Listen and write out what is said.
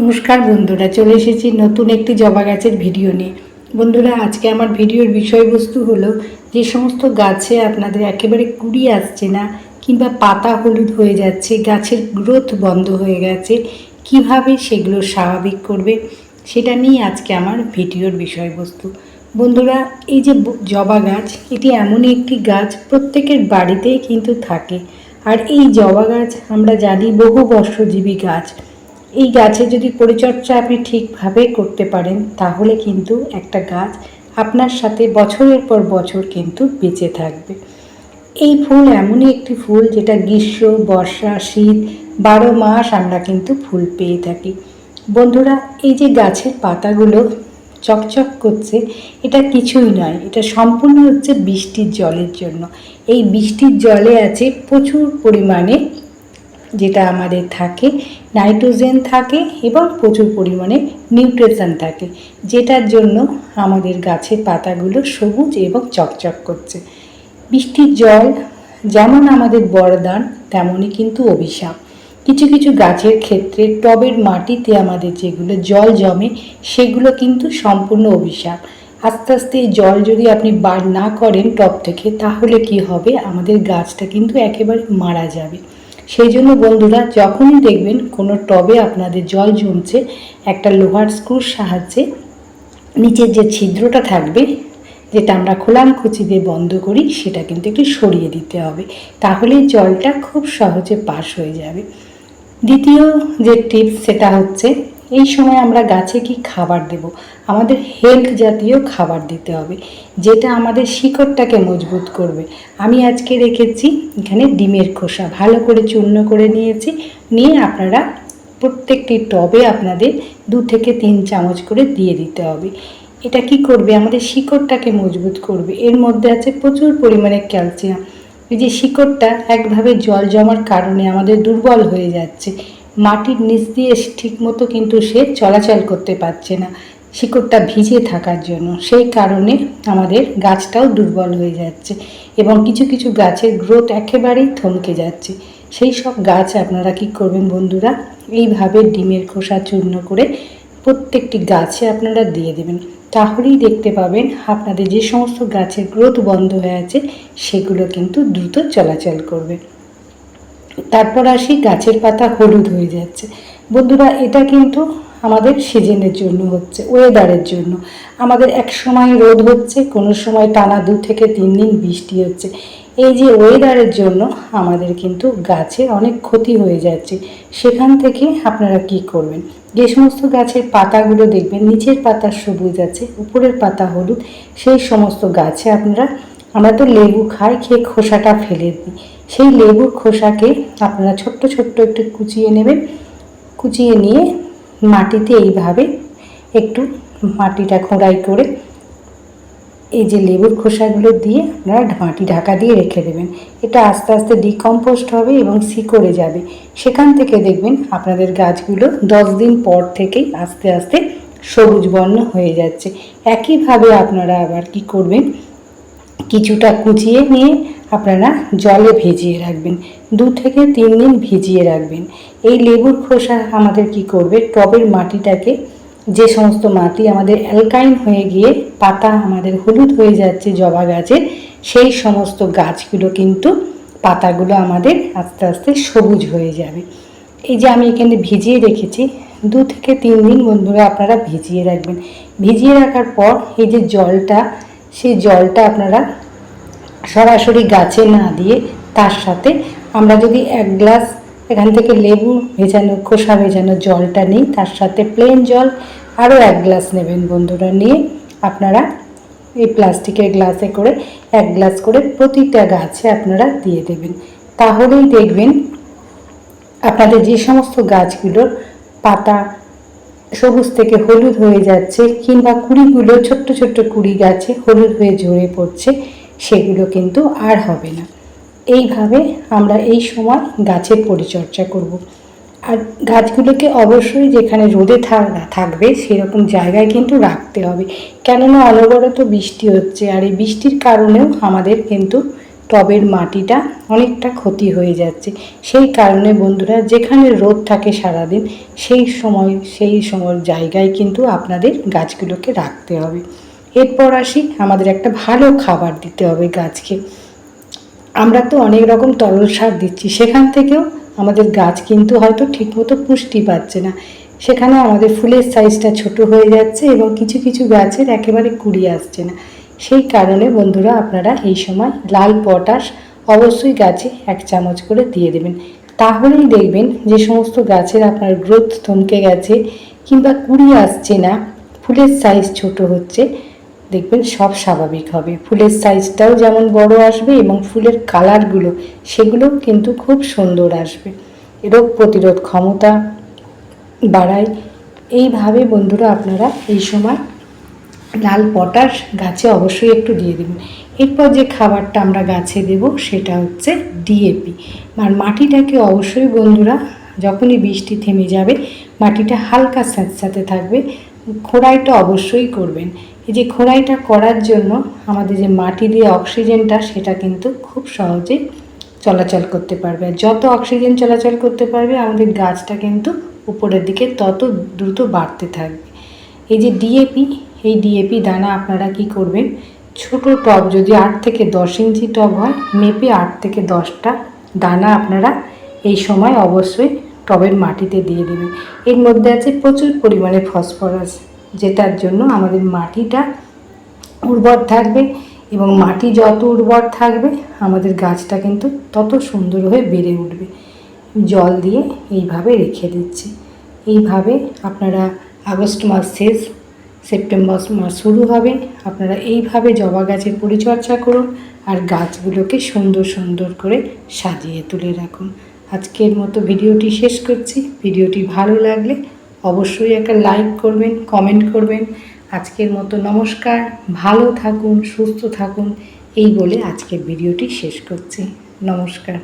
নমস্কার বন্ধুরা, চলে এসেছি নতুন একটি জবা গাছের ভিডিও নিয়ে। বন্ধুরা, আজকে আমার ভিডিওর বিষয়বস্তু হলো যে সমস্ত গাছে আপনাদের একেবারে কুড়ি আসছে না কিংবা পাতা হলুদ হয়ে যাচ্ছে, গাছের গ্রোথ বন্ধ হয়ে গেছে, কীভাবে সেগুলো স্বাভাবিক করবে সেটা নিয়ে আজকে আমার ভিডিওর বিষয়বস্তু। বন্ধুরা, এই যে জবা গাছ, এটি এমনই একটি গাছ প্রত্যেকের বাড়িতেই কিন্তু থাকে। আর এই জবা গাছ আমরা জানি বহু বর্ষজীবী গাছ। এই গাছের যদি পরিচর্যা আপনি ঠিকভাবে করতে পারেন, তাহলে কিন্তু একটা গাছ আপনার সাথে বছরের পর বছর কিন্তু বেঁচে থাকবে। এই ফুল এমনই একটি ফুল যেটা গ্রীষ্ম, বর্ষা, শীত, বারো মাস আমরা কিন্তু ফুল পেয়ে থাকি। বন্ধুরা, এই যে গাছের পাতাগুলো চকচক করছে, এটা কিছুই নয়, এটা সম্পূর্ণ হচ্ছে বৃষ্টির জলের জন্য। এই বৃষ্টির জলে আছে প্রচুর পরিমাণে যেটা আমাদের থাকে, নাইট্রোজেন থাকে এবং প্রচুর পরিমাণে নিউট্রিশন থাকে, যেটার জন্য আমাদের গাছের পাতাগুলো সবুজ এবং চকচক করছে। বৃষ্টির জল যেমন আমাদের বরদান তেমনই কিন্তু অভিশাপ। কিছু কিছু গাছের ক্ষেত্রে টবের মাটিতে আমাদের যেগুলো জল জমে, সেগুলো কিন্তু সম্পূর্ণ অভিশাপ। আস্তে আস্তে জল যদি আপনি বার না করেন টব থেকে, তাহলে কি হবে? আমাদের গাছটা কিন্তু একেবারে মারা যাবে। সেই জন্য বন্ধুরা, যখনই দেখবেন কোনো টবে আপনাদের জল জমছে, একটা লোহার স্ক্রুর সাহায্যে নিচের যে ছিদ্রটা থাকবে, যেটা আমরা খোলামখুচি দিয়ে বন্ধ করি, সেটা কিন্তু একটু সরিয়ে দিতে হবে। তাহলে জলটা খুব সহজে পাস হয়ে যাবে। দ্বিতীয় যে টিপস, সেটা হচ্ছে এই সময় আমরা গাছে কি খাবার দেব? আমাদের হেলথ জাতীয় খাবার দিতে হবে, যেটা আমাদের শিকড়টাকে মজবুত করবে। আমি আজকে রেখেছি এখানে ডিমের খোসা। ভালো করে চূর্ণ করে নিয়েছি। নিয়ে আপনারা প্রত্যেকটি টবে আপনাদের দু থেকে তিন চামচ করে দিয়ে দিতে হবে। এটা কি করবে? আমাদের শিকড়টাকে মজবুত করবে। এর মধ্যে আছে প্রচুর পরিমাণে ক্যালসিয়াম। এই যে শিকড়টা একভাবে জল জমার কারণে আমাদের দুর্বল হয়ে যাচ্ছে। মাটির নিচ দিয়ে ঠিক মতো কিন্তু সে চলাচল করতে পারছে না। শিকড়টা ভিজে থাকার জন্য। সেই কারণে আমাদের গাছটাও দুর্বল হয়ে যাচ্ছে এবং কিছু কিছু গাছের গ্রোথ একেবারেই থমকে যাচ্ছে। সেই সব গাছ আপনারা কি করবেন বন্ধুরা? এইভাবে ডিমের খোসা চূর্ণ করে প্রত্যেকটি গাছে আপনারা দিয়ে দেবেন। তাহলেই দেখতে পাবেন আপনাদের যে সমস্ত গাছের গ্রোথ বন্ধ হয়ে আছে, সেগুলো কিন্তু দ্রুত চলাচল করবে। তারপর আসি গাছের পাতা হলুদ হয়ে যাচ্ছে। বন্ধুরা, এটা কিন্তু আমাদের সিজনের জন্য হচ্ছে ওয়েদারের জন্য। আমাদের এক সময় রোদ হচ্ছে, কোনো সময় টানা দু থেকে তিন দিন বৃষ্টি হচ্ছে। এই যে ওয়েদারের জন্য আমাদের কিন্তু গাছে অনেক ক্ষতি হয়ে যাচ্ছে। সেখান থেকে আপনারা কি করবেন? যে সমস্ত গাছের পাতাগুলো দেখবেন, নিচের পাতা সবুজ আছে, উপরের পাতা হলুদ, সেই সমস্ত গাছে আপনারা আমরা তো লেবু খাই, খেয়ে খোসাটা ফেলে দিই। সেই লেবুর খোসাকে আপনারা ছোট্ট ছোট্ট একটু কুচিয়ে নেবেন। কুচিয়ে নিয়ে মাটিতে এইভাবে একটু মাটিটা খোঁড়াই করে এই যে লেবুর খোসাগুলো দিয়ে আপনারা মাটি ঢাকা দিয়ে রেখে দেবেন। এটা আস্তে আস্তে ডিকম্পোস্ট হবে এবং শিকড়ে যাবে। সেখান থেকে দেখবেন আপনাদের গাছগুলো দশ দিন পর থেকেই আস্তে আস্তে সবুজ বর্ণ হয়ে যাচ্ছে। একইভাবে আপনারা আবার কি করবেন? কিছুটা কুচিয়ে নিয়ে আপনারা জলে ভিজিয়ে রাখবেন। দু থেকে তিন দিন ভিজিয়ে রাখবেন। এই লেবুর খোসা আমাদের কি করবে? টবের মাটিটাকে যে সমস্ত মাটি আমাদের অ্যালকাইন হয়ে গিয়ে পাতা আমাদের হলুদ হয়ে যাচ্ছে জবা গাছের সেই সমস্ত গাছগুলো কিন্তু পাতাগুলো আমাদের আস্তে আস্তে সবুজ হয়ে যাবে। এই যে আমি এখানে ভিজিয়ে রেখেছি, দু থেকে তিন দিন বন্ধুরা আপনারা ভিজিয়ে রাখবেন। ভিজিয়ে রাখার পর এই যে জলটা সেই জলটা আপনারা সরাসরি গাছে না দিয়ে তার সাথে আমরা যদি এক গ্লাস এখান থেকে লেবু ভেজানো, খোসা ভেজানো জলটা নিই, তার সাথে প্লেন জল আরও এক গ্লাস নেবেন বন্ধুরা। নিয়ে আপনারা এই প্লাস্টিকের গ্লাসে করে এক গ্লাস করে প্রতিটা গাছে আপনারা দিয়ে দেবেন। তাহলেই দেখবেন আপনাদের যে সমস্ত গাছগুলোর পাতা সবুজ থেকে হলুদ হয়ে যাচ্ছে কিংবা কুড়িগুলো ছোট্ট ছোট্ট কুড়ি গাছে হলুদ হয়ে ঝরে পড়ছে, সেগুলো কিন্তু আর হবে না এইভাবে আমরা এই সময় গাছের পরিচর্যা করব। আর গাছগুলোকে অবশ্যই যেখানে রোদে থাক- থাকবে সেরকম জায়গায় কিন্তু রাখতে হবে কেননা অনবরত বৃষ্টি হচ্ছে, আর এই বৃষ্টির কারণেও আমাদের কিন্তু টবের মাটিটা অনেকটা ক্ষতি হয়ে যাচ্ছে। সেই কারণে বন্ধুরা, যেখানে রোদ থাকে সারাদিন, সেই সময় সেই সময় জায়গায় কিন্তু আপনাদের গাছগুলোকে রাখতে হবে। এরপর আসি, আমাদের একটা ভালো খাবার দিতে হবে গাছকে। আমরা তো অনেক রকম তরল সার দিচ্ছি, সেখান থেকেও আমাদের গাছ কিন্তু হয়তো ঠিকমতো পুষ্টি পাচ্ছে না। সেখানে আমাদের ফুলের সাইজটা ছোট হয়ে যাচ্ছে এবং কিছু কিছু গাছের একেবারে কুড়ি আসছে না। সেই কারণে বন্ধুরা আপনারা এই সময় লাল পটাশ অবশ্যই গাছে এক চামচ করে দিয়ে দেবেন। তাহলেই দেখবেন যে সমস্ত গাছের আপনার গ্রোথ থমকে গেছে কিংবা কুড়ি আসছে না, ফুলের সাইজ ছোট হচ্ছে, দেখবেন সব স্বাভাবিক হবে। ফুলের সাইজটাও যেমন বড় আসবে এবং ফুলের কালারগুলো সেগুলো কিন্তু খুব সুন্দর আসবে। রোগ প্রতিরোধ ক্ষমতা বাড়ায়। এইভাবে বন্ধুরা আপনারা এই সময় লাল পটাশ গাছে অবশ্যই একটু দিয়ে দেবেন। এরপর যে খাবারটা আমরা গাছে দেব, সেটা হচ্ছে ডিএপি আর মাটিটাকে অবশ্যই বন্ধুরা, যখনই বৃষ্টি থেমে যাবে, মাটিটা হালকা স্যাঁতস্যাঁতে থাকবে। খোড়াইটা অবশ্যই করবেন। এই যে খোড়াইটা করার জন্য আমাদের যে মাটি দিয়ে অক্সিজেনটা, সেটা কিন্তু খুব সহজে চলাচল করতে পারবে। আর যত অক্সিজেন চলাচল করতে পারবে, আমাদের গাছটা কিন্তু উপরের দিকে তত দ্রুত বাড়তে থাকবে। এই যে ডিএপি এই ডিএপি দানা আপনারা কি করবেন? ছোট টব যদি আট থেকে দশ ইঞ্চি টব হয়, মেপে আট থেকে দশটা দানা আপনারা এই সময় অবশ্যই টবের মাটিতে দিয়ে দেবেন। এর মধ্যে আছে প্রচুর পরিমাণে ফসফরাস, যেটার জন্য আমাদের মাটিটা উর্বর থাকবে এবং মাটি যত উর্বর থাকবে, আমাদের গাছটা কিন্তু তত সুন্দর হয়ে বেড়ে উঠবে। জল দিয়ে এইভাবে রেখে দিচ্ছি। এইভাবে আপনারা আগস্ট মাস শেষ সেপ্টেম্বর মাস শুরু হবে। আপনারা এইভাবে জবা গাছের পরিচর্যা করুন আর গাছগুলোকে সুন্দর সুন্দর করে সাজিয়ে তুলে রাখুন। আজকের মতো ভিডিওটি শেষ করছি। ভিডিওটি ভালো লাগলে অবশ্যই একটা লাইক করবেন, কমেন্ট করবেন। আজকের মতো নমস্কার, ভালো থাকুন, সুস্থ থাকুন, এই বলে আজকের ভিডিওটি শেষ করছি। নমস্কার।